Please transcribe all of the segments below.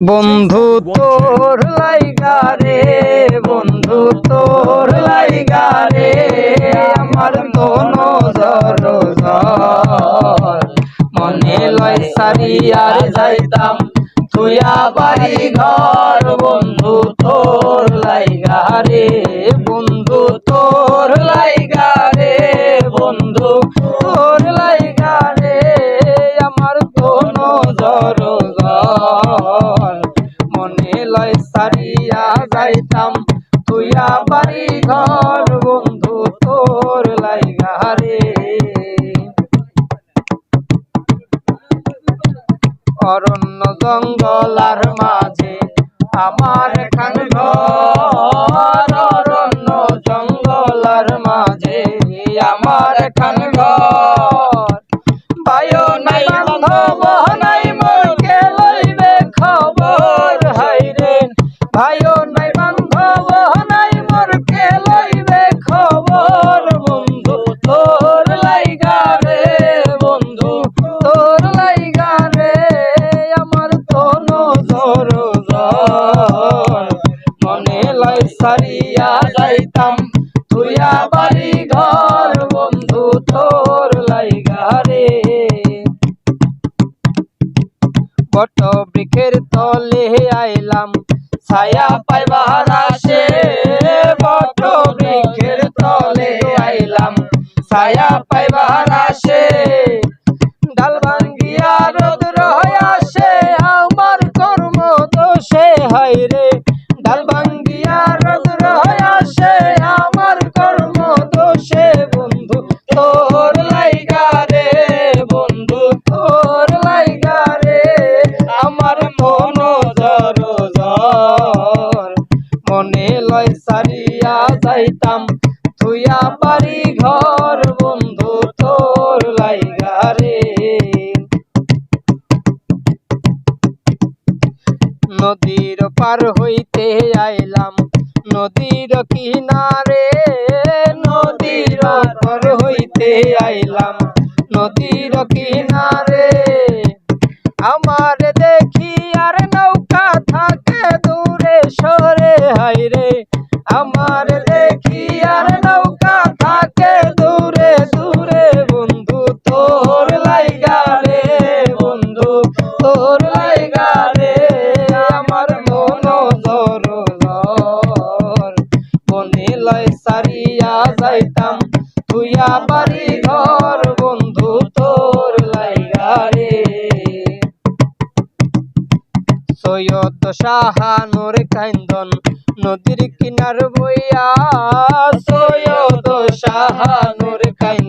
বন্ধু তোর লাইগা রে, বন্ধু তোর লাইগা রে, আমার দোন জর মনে লয় সারিয়ার যাইতাম তুইয়া বাড়ি ঘর, বন্ধু তোর লাইগা রে, বন্ধু তোর লাইগা সারিয়া যাইতাম তুইয়া বাড়ি ঘর, বন্ধু, তোর লাইগা রে। অরণ্য জঙ্গলার মাঝে আমার খান ঘর। অরণ্য জঙ্গল আর মাঝে আমার খান ঘর। মনে লয় সারিয়া যাইতাম তুইয়া বাড়ি ঘর। বন্ধু তোর লাইগা রে বট বৃক্ষের তলে আইলাম, ছায়া পাইবার আসে বট বৃক্ষের তলে আইলাম, ছায়া পাইবার আসে দোষে হয় রে। ডাল ভাঙ্গিয়া রোদ্র হয়ে আসে, আমার কর্ম দোষে বন্ধু, তোর লাইগা রে, বন্ধু, তোর লাইগা রে। আমার মন জর মনে লয় সারিয়া যাইতাম তুইয়া বাড়ি ঘর। নদীর পার হইতে আইলাম। নদীর কিনারে নদীর পার হইতে আইলাম। নদীর কিনারে যাইতাম। তুইয়া বাড়ি ঘর, বন্ধু, তোর লাইগারে সৈয়দ শাহানুর কান্দন নদীর কিনার বইয়া, সৈয়দ শাহানুর কান্দন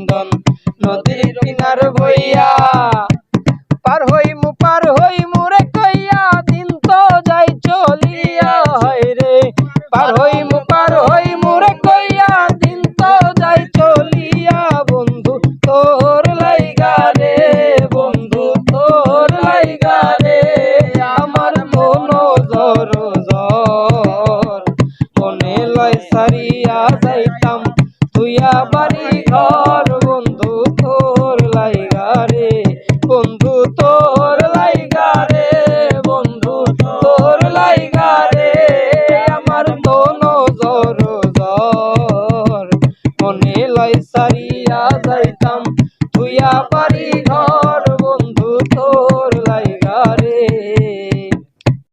ঝড় ঝড় লয় সারিয়া যাইতাম তুইয়া বাড়ি ঘর, বন্ধু তোর লাইগা রে, বন্ধু লয় সারিয়া যাইতাম তুইয়া বাড়ি